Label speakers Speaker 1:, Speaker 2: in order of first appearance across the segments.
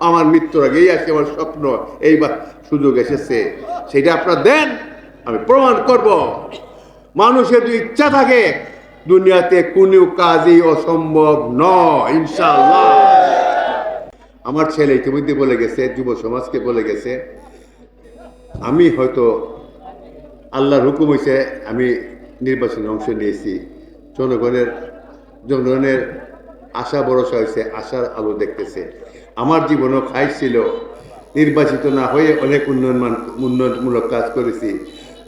Speaker 1: আমার মৃত্যুর আগেই আছে আমার স্বপ্ন এইবার সুযোগ এসেছে। সেটা আপনারা দেন, আমি প্রমাণ করব। মানুষের যদি ইচ্ছা থাকে, দুনিয়াতে কোনো কাজই অসম্ভব নয়, ইনশাআল্লাহ। আমার ছেলে ইতিমধ্যে বলে গেছে, যুব সমাজকে বলে গেছে, আমি হয়তো আল্লাহর হুকুম হয়েছে আমি নির্বাচনে অংশ নিয়েছি। জনগণের জনগণের আশা ভরসা হয়েছে, আশার আলো দেখতেছে। আমার জীবনও খাই ছিল। নির্বাচিত না হয়ে অনেক উন্নয়ন উন্নয়নমূলক কাজ করেছি।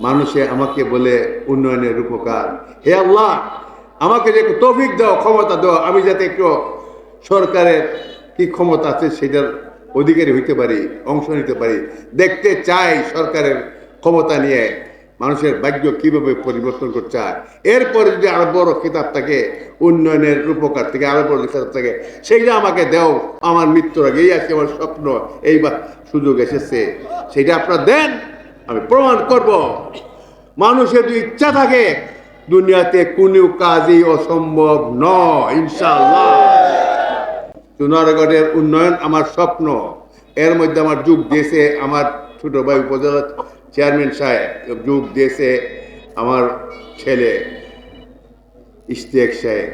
Speaker 1: মানুষে আমাকে বলে, উন্নয়নের উপকার হে আল্লাহ, আমাকে যে তৌফিক দাও, ক্ষমতা দাও, আমি যাতে একটু সরকারের কি ক্ষমতা আছে সেটার অধিকারী হইতে পারি, অংশ নিতে পারি। দেখতে চাই সরকারের ক্ষমতা নিয়ে। মানুষের ভাগ্য কীভাবে পরিবর্তন করতে চায় এরপরে যদি আরও বড় কিতাব থাকে, উন্নয়নের উপকার থেকে আরও বড় কিতাব থাকে, সেইটা আমাকে দেও। আমার মৃত্যুর আগেই আছে আমার স্বপ্ন এইবার সুযোগ এসেছে। সেটা আপনারা দেন, আমি প্রমাণ করব। মানুষের যদি ইচ্ছা থাকে, দুনিয়াতে কোনো কাজই অসম্ভব নয় সোনারগড়ের উন্নয়ন আমার স্বপ্ন। এর মধ্যে আমার যুগ দিয়েছে আমার ছোট ভাই উপজেলা চেয়ারম্যান সাহেব, যুগ দিয়েছে আমার ছেলে ইশতিয়াক সাহেব।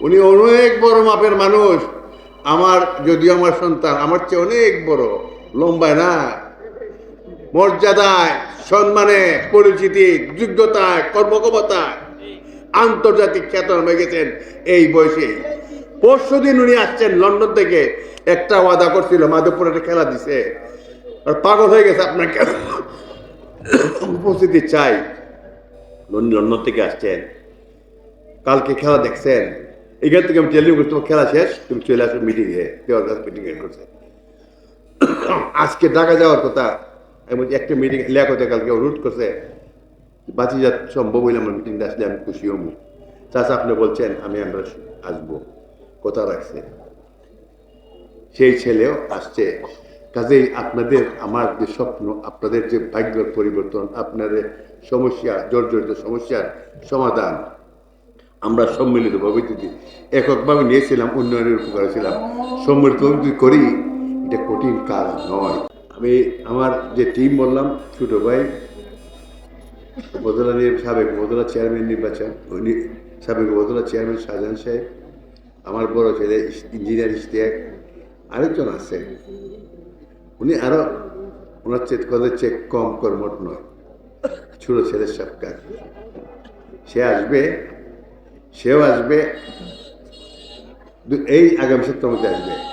Speaker 1: উনি অনেক বড় মাপের মানুষ। আমার, যদিও আমার সন্তান, আমার চেয়ে অনেক বড়, লম্বায় না। মর্যাদায়, সম্মানে, পরিচিতি, যোগ্যতায়, কর্মক্ষমতায় আন্তর্জাতিক খ্যাতন হয়ে গেছেন এই বয়সে। পরশু দিন উনি আসছেন লন্ডন থেকে। একটা ওয়াদা করছিল, মাধবপুরে একটা খেলা দিছে। পাগল হয়ে গেছে আপনার কেন উপস্থিতি চাই। লন্ডন থেকে আসছেন। কালকে খেলা দেখছেন। এখান থেকে আমি টেলিফোন করছি তোমার খেলা শেষ, তুমি চলে আসো মিটিংয়ে দেওয়ার কাছে মিটিং করছে। আজকে ঢাকা যাওয়ার কথা। আমি বলছি, একটা মিটিং লেখাতে কালকে অনুরোধ করছে। বাঁচি যা সম্ভব হইলে আমার মিটিংটা আসলে আমি খুশি হব। চাচা আপনি বলছেন, আমি আমরা আসব। কথা রাখছে। সেই ছেলেও আসছে। কাজেই আপনাদের, আমার যে স্বপ্ন, আপনাদের যে ভাগ্যের পরিবর্তন আপনাদের সমস্যা, জর্জরিত সমস্যার সমাধান আমরা সম্মিলিতভাবে যদি এককভাবে নিয়েছিলাম, উন্নয়নের উপকারে ছিলাম। সম্মিলিতভাবে যদি করি, এটা কঠিন কাজ নয়। আমি আমার যে টিম বললাম, ছোটো ভাই, উপজেলা নিয়ে সাবেক উপজেলা চেয়ারম্যান নির্বাচন সাবেক বদলা চেয়ারম্যান শাহজাহান সাহেব, আমার বড় ছেলে ইঞ্জিনিয়ার ইশতিয়াক আরেকজন আছে। উনি আরও ওনার চেত কথা চেক কম কর্মট নয়। ছোট ছেলের সব কাজ। সে আসবে, সেও আসবে। এই আগামী সপ্তাহ মধ্যে আসবে।